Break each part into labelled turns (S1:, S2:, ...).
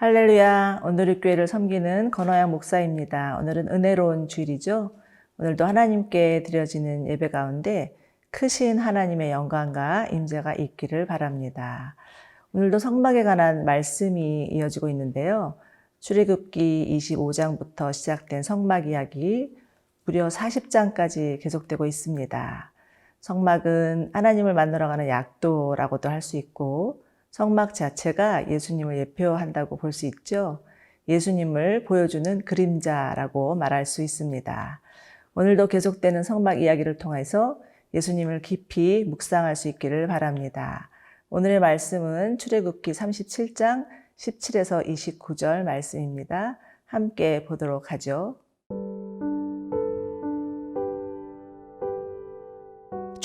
S1: 할렐루야. 오늘의 교회를 섬기는 건호양 목사입니다. 오늘은 은혜로운 주일이죠. 오늘도 하나님께 드려지는 예배 가운데 크신 하나님의 영광과 임재가 있기를 바랍니다. 오늘도 성막에 관한 말씀이 이어지고 있는데요. 출애굽기 25장부터 시작된 성막 이야기 무려 40장까지 계속되고 있습니다. 성막은 하나님을 만나러 가는 약도라고도 할 수 있고 성막 자체가 예수님을 예표한다고 볼 수 있죠. 예수님을 보여주는 그림자라고 말할 수 있습니다. 오늘도 계속되는 성막 이야기를 통해서 예수님을 깊이 묵상할 수 있기를 바랍니다. 오늘의 말씀은 출애굽기 37장 17에서 29절 말씀입니다. 함께 보도록 하죠.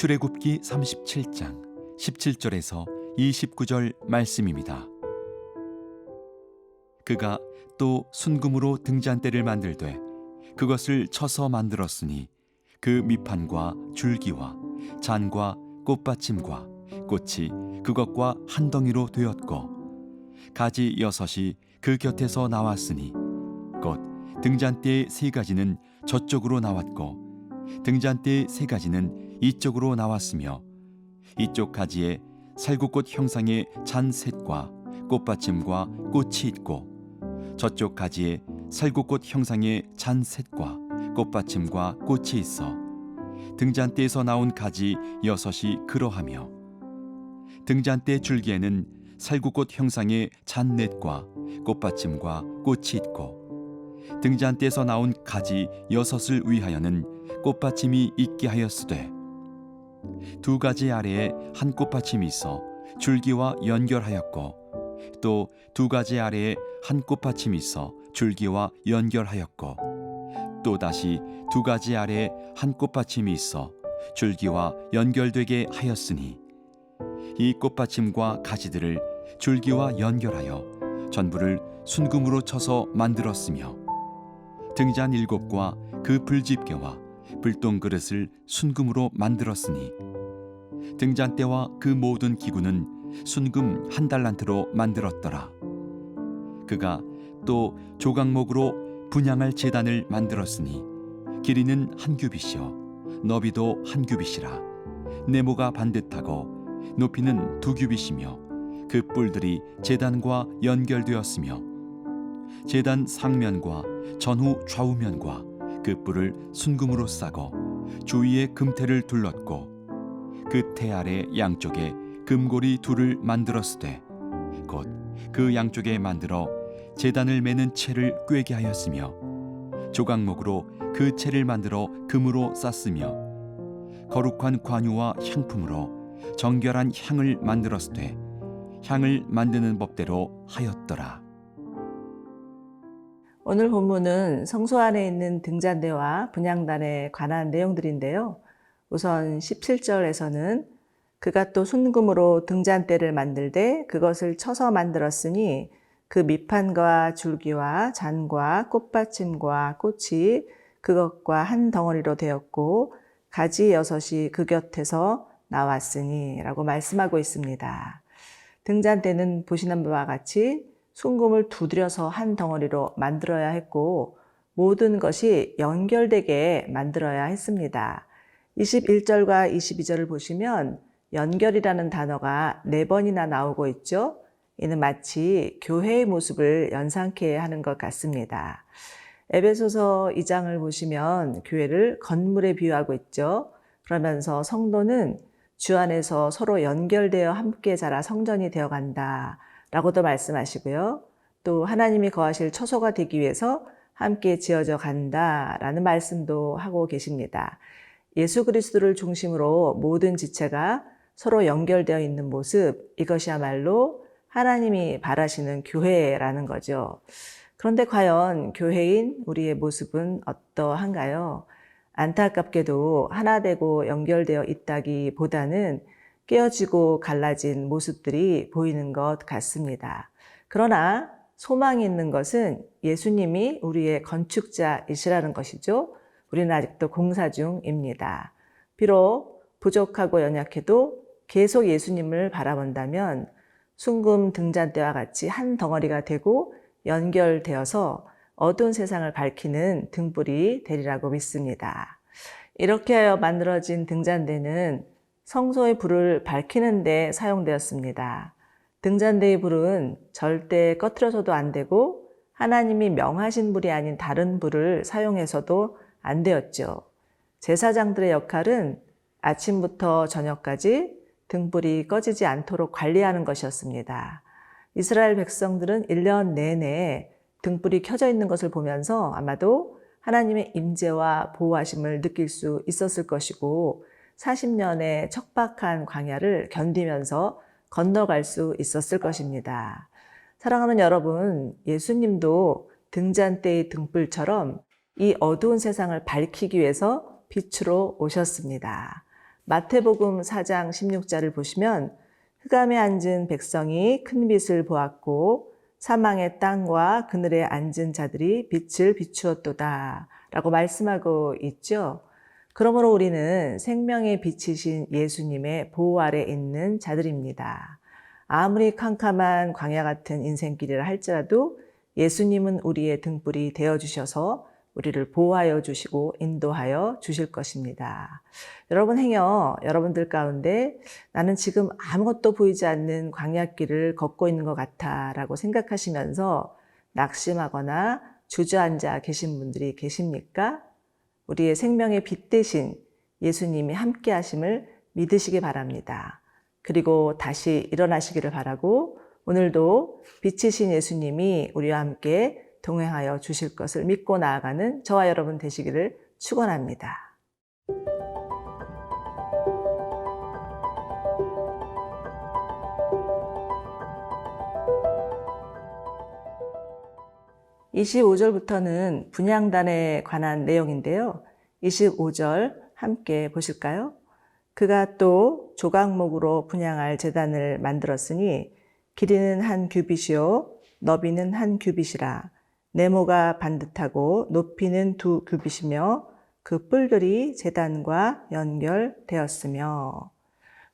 S2: 출애굽기 37장 17절에서 29절 말씀입니다. 그가 또 순금으로 등잔대를 만들되 그것을 쳐서 만들었으니 그 밑판과 줄기와 잔과 꽃받침과 꽃이 그것과 한 덩이로 되었고 가지 여섯이 그 곁에서 나왔으니 곧 등잔대의 세 가지는 저쪽으로 나왔고 등잔대의 세 가지는 이쪽으로 나왔으며 이쪽 가지에 살구꽃 형상의 잔셋과 꽃받침과 꽃이 있고 저쪽 가지에 살구꽃 형상의 잔셋과 꽃받침과 꽃이 있어 등잔대에서 나온 가지 여섯이 그러하며 등잔대 줄기에는 살구꽃 형상의 잔넷과 꽃받침과 꽃이 있고 등잔대에서 나온 가지 여섯을 위하여는 꽃받침이 있게 하였으되 두 가지 아래에 한 꽃받침이 있어 줄기와 연결하였고 또 두 가지 아래에 한 꽃받침이 있어 줄기와 연결하였고 또 다시 두 가지 아래에 한 꽃받침이 있어 줄기와 연결되게 하였으니 이 꽃받침과 가지들을 줄기와 연결하여 전부를 순금으로 쳐서 만들었으며 등잔 일곱과 그 불집게와 불똥 그릇을 순금으로 만들었으니 등잔대와 그 모든 기구는 순금 한 달란트로 만들었더라. 그가 또 조각목으로 분양할 제단을 만들었으니 길이는 한 규빗이요 너비도 한 규빗이라 네모가 반듯하고 높이는 두 규빗이며 그 뿔들이 제단과 연결되었으며 제단 상면과 전후 좌우면과 그 뿔을 순금으로 싸고 주위에 금태를 둘렀고 그 태 아래 양쪽에 금고리 둘을 만들었으되 곧 그 양쪽에 만들어 제단을 매는 채를 꿰게 하였으며 조각목으로 그 채를 만들어 금으로 쌌으며 거룩한 관유와 향품으로 정결한 향을 만들었으되 향을 만드는 법대로 하였더라.
S1: 오늘 본문은 성소 안에 있는 등잔대와 분양단에 관한 내용들인데요. 우선 17절에서는 그가 또 순금으로 등잔대를 만들되 그것을 쳐서 만들었으니 그 밑판과 줄기와 잔과 꽃받침과 꽃이 그것과 한 덩어리로 되었고 가지 여섯이 그 곁에서 나왔으니 라고 말씀하고 있습니다. 등잔대는 보시는 바와 같이 순금을 두드려서 한 덩어리로 만들어야 했고 모든 것이 연결되게 만들어야 했습니다. 21절과 22절을 보시면 연결이라는 단어가 네 번이나 나오고 있죠. 이는 마치 교회의 모습을 연상케 하는 것 같습니다. 에베소서 2장을 보시면 교회를 건물에 비유하고 있죠. 그러면서 성도는 주 안에서 서로 연결되어 함께 자라 성전이 되어 간다. 라고도 말씀하시고요. 또 하나님이 거하실 처소가 되기 위해서 함께 지어져 간다 라는 말씀도 하고 계십니다. 예수 그리스도를 중심으로 모든 지체가 서로 연결되어 있는 모습, 이것이야말로 하나님이 바라시는 교회라는 거죠. 그런데 과연 교회인 우리의 모습은 어떠한가요? 안타깝게도 하나 되고 연결되어 있다기 보다는 깨어지고 갈라진 모습들이 보이는 것 같습니다. 그러나 소망이 있는 것은 예수님이 우리의 건축자이시라는 것이죠. 우리는 아직도 공사 중입니다. 비록 부족하고 연약해도 계속 예수님을 바라본다면 순금 등잔대와 같이 한 덩어리가 되고 연결되어서 어두운 세상을 밝히는 등불이 되리라고 믿습니다. 이렇게 하여 만들어진 등잔대는 성소의 불을 밝히는 데 사용되었습니다. 등잔대의 불은 절대 꺼트려서도 안 되고 하나님이 명하신 불이 아닌 다른 불을 사용해서도 안 되었죠. 제사장들의 역할은 아침부터 저녁까지 등불이 꺼지지 않도록 관리하는 것이었습니다. 이스라엘 백성들은 1년 내내 등불이 켜져 있는 것을 보면서 아마도 하나님의 임재와 보호하심을 느낄 수 있었을 것이고 40년의 척박한 광야를 견디면서 건너갈 수 있었을 것입니다. 사랑하는 여러분, 예수님도 등잔대의 등불처럼 이 어두운 세상을 밝히기 위해서 빛으로 오셨습니다. 마태복음 4장 16절을 보시면 흑암에 앉은 백성이 큰 빛을 보았고 사망의 땅과 그늘에 앉은 자들이 빛을 비추었도다 라고 말씀하고 있죠. 그러므로 우리는 생명의 빛이신 예수님의 보호 아래 있는 자들입니다. 아무리 캄캄한 광야 같은 인생길이라 할지라도 예수님은 우리의 등불이 되어 주셔서 우리를 보호하여 주시고 인도하여 주실 것입니다. 여러분 행여 여러분들 가운데 나는 지금 아무것도 보이지 않는 광야길을 걷고 있는 것 같아라고 생각하시면서 낙심하거나 주저앉아 계신 분들이 계십니까? 우리의 생명의 빛 대신 예수님이 함께 하심을 믿으시기 바랍니다. 그리고 다시 일어나시기를 바라고 오늘도 빛이신 예수님이 우리와 함께 동행하여 주실 것을 믿고 나아가는 저와 여러분 되시기를 축원합니다. (25절부터는) 분양단에 관한 내용인데요. (25절) 함께 보실까요? 그가 또 조각목으로 분양할 재단을 만들었으니 길이는 한 규빗이요 너비는 한 규빗이라. 네모가 반듯하고 높이는 두 규빗이며 그 뿔들이 재단과 연결되었으며.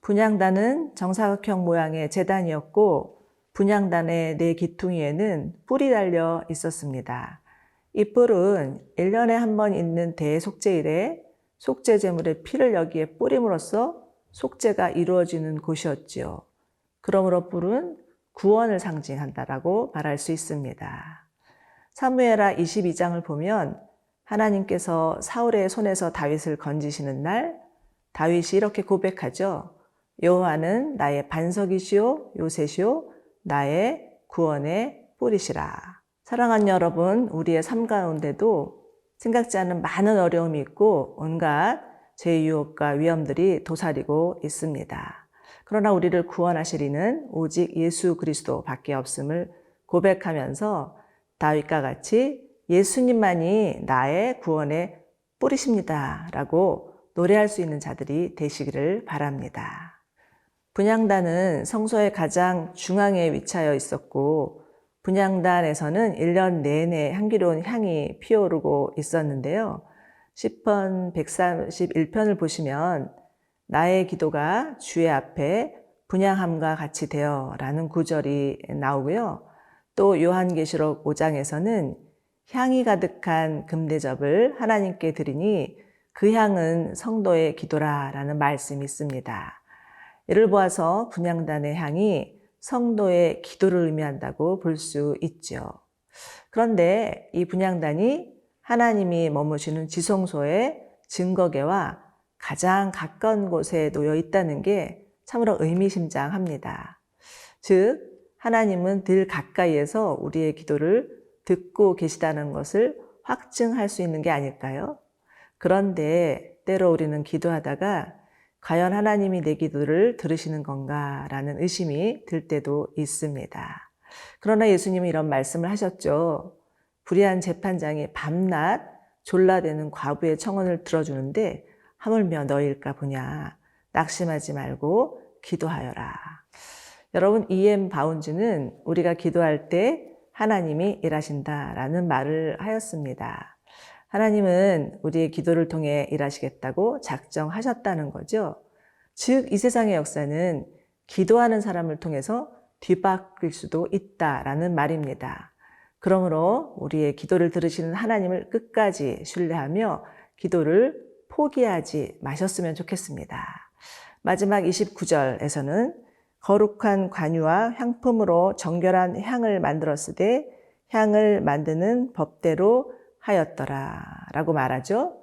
S1: 분양단은 정사각형 모양의 재단이었고 분양단의 네 기퉁이에는 뿔이 달려 있었습니다. 이 뿔은 1년에 한 번 있는 대속제일에 속죄 제물의 피를 여기에 뿌림으로써 속죄가 이루어지는 곳이었지요. 그러므로 뿔은 구원을 상징한다라고 말할 수 있습니다. 사무엘하 22장을 보면 하나님께서 사울의 손에서 다윗을 건지시는 날 다윗이 이렇게 고백하죠. 여호와는 나의 반석이시오 요새시오 나의 구원의 뿌리시라. 사랑하는 여러분, 우리의 삶 가운데도 생각지 않은 많은 어려움이 있고 온갖 죄 유혹과 위험들이 도사리고 있습니다. 그러나 우리를 구원하시리는 오직 예수 그리스도밖에 없음을 고백하면서 다윗과 같이 예수님만이 나의 구원의 뿌리십니다. 라고 노래할 수 있는 자들이 되시기를 바랍니다. 분양단은 성소의 가장 중앙에 위치하여 있었고, 분양단에서는 1년 내내 향기로운 향이 피어오르고 있었는데요. 10편 131편을 보시면, 나의 기도가 주의 앞에 분양함과 같이 되어 라는 구절이 나오고요. 또 요한계시록 5장에서는 향이 가득한 금대접을 하나님께 드리니 그 향은 성도의 기도라 라는 말씀이 있습니다. 이를 보아서 분양단의 향이 성도의 기도를 의미한다고 볼 수 있죠. 그런데 이 분양단이 하나님이 머무시는 지성소의 증거계와 가장 가까운 곳에 놓여 있다는 게 참으로 의미심장합니다. 즉, 하나님은 늘 가까이에서 우리의 기도를 듣고 계시다는 것을 확증할 수 있는 게 아닐까요? 그런데 때로 우리는 기도하다가 과연 하나님이 내 기도를 들으시는 건가 라는 의심이 들 때도 있습니다. 그러나 예수님은 이런 말씀을 하셨죠. 불의한 재판장이 밤낮 졸라대는 과부의 청원을 들어주는데 하물며 너일까 보냐. 낙심하지 말고 기도하여라. 여러분, E.M. 바운즈는 우리가 기도할 때 하나님이 일하신다라는 말을 하였습니다. 하나님은 우리의 기도를 통해 일하시겠다고 작정하셨다는 거죠. 즉, 이 세상의 역사는 기도하는 사람을 통해서 뒤바뀔 수도 있다라는 말입니다. 그러므로 우리의 기도를 들으시는 하나님을 끝까지 신뢰하며 기도를 포기하지 마셨으면 좋겠습니다. 마지막 29절에서는 거룩한 관유와 향품으로 정결한 향을 만들었을 때 향을 만드는 법대로 하였더라 라고 말하죠.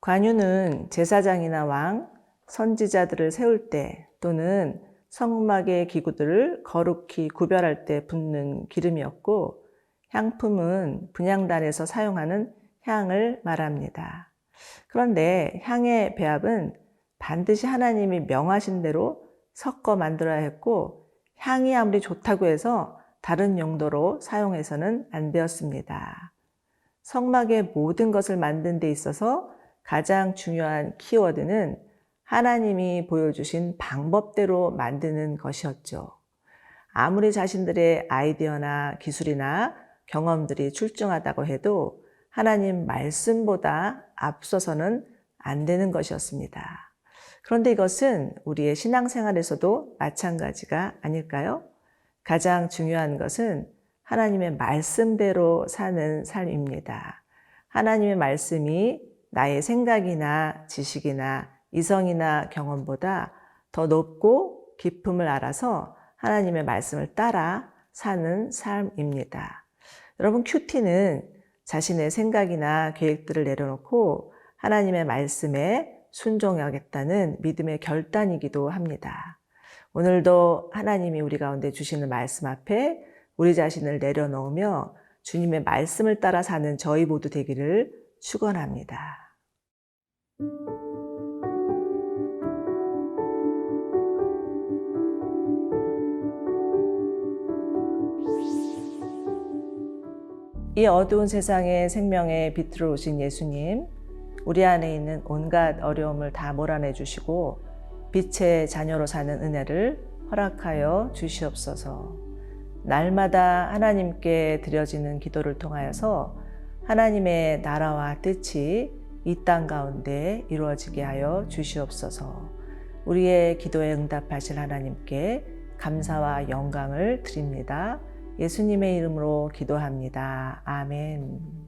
S1: 관유는 제사장이나 왕, 선지자들을 세울 때 또는 성막의 기구들을 거룩히 구별할 때 붓는 기름이었고 향품은 분향단에서 사용하는 향을 말합니다. 그런데 향의 배합은 반드시 하나님이 명하신 대로 섞어 만들어야 했고 향이 아무리 좋다고 해서 다른 용도로 사용해서는 안 되었습니다. 성막의 모든 것을 만든 데 있어서 가장 중요한 키워드는 하나님이 보여주신 방법대로 만드는 것이었죠. 아무리 자신들의 아이디어나 기술이나 경험들이 출중하다고 해도 하나님 말씀보다 앞서서는 안 되는 것이었습니다. 그런데 이것은 우리의 신앙생활에서도 마찬가지가 아닐까요? 가장 중요한 것은 하나님의 말씀대로 사는 삶입니다. 하나님의 말씀이 나의 생각이나 지식이나 이성이나 경험보다 더 높고 깊음을 알아서 하나님의 말씀을 따라 사는 삶입니다. 여러분, 큐티는 자신의 생각이나 계획들을 내려놓고 하나님의 말씀에 순종하겠다는 믿음의 결단이기도 합니다. 오늘도 하나님이 우리 가운데 주시는 말씀 앞에 우리 자신을 내려놓으며 주님의 말씀을 따라 사는 저희 모두 되기를 축원합니다. 이 어두운 세상에 생명의 빛으로 오신 예수님, 우리 안에 있는 온갖 어려움을 다 몰아내 주시고 빛의 자녀로 사는 은혜를 허락하여 주시옵소서. 날마다 하나님께 드려지는 기도를 통하여서 하나님의 나라와 뜻이 이 땅 가운데 이루어지게 하여 주시옵소서. 우리의 기도에 응답하실 하나님께 감사와 영광을 드립니다. 예수님의 이름으로 기도합니다. 아멘.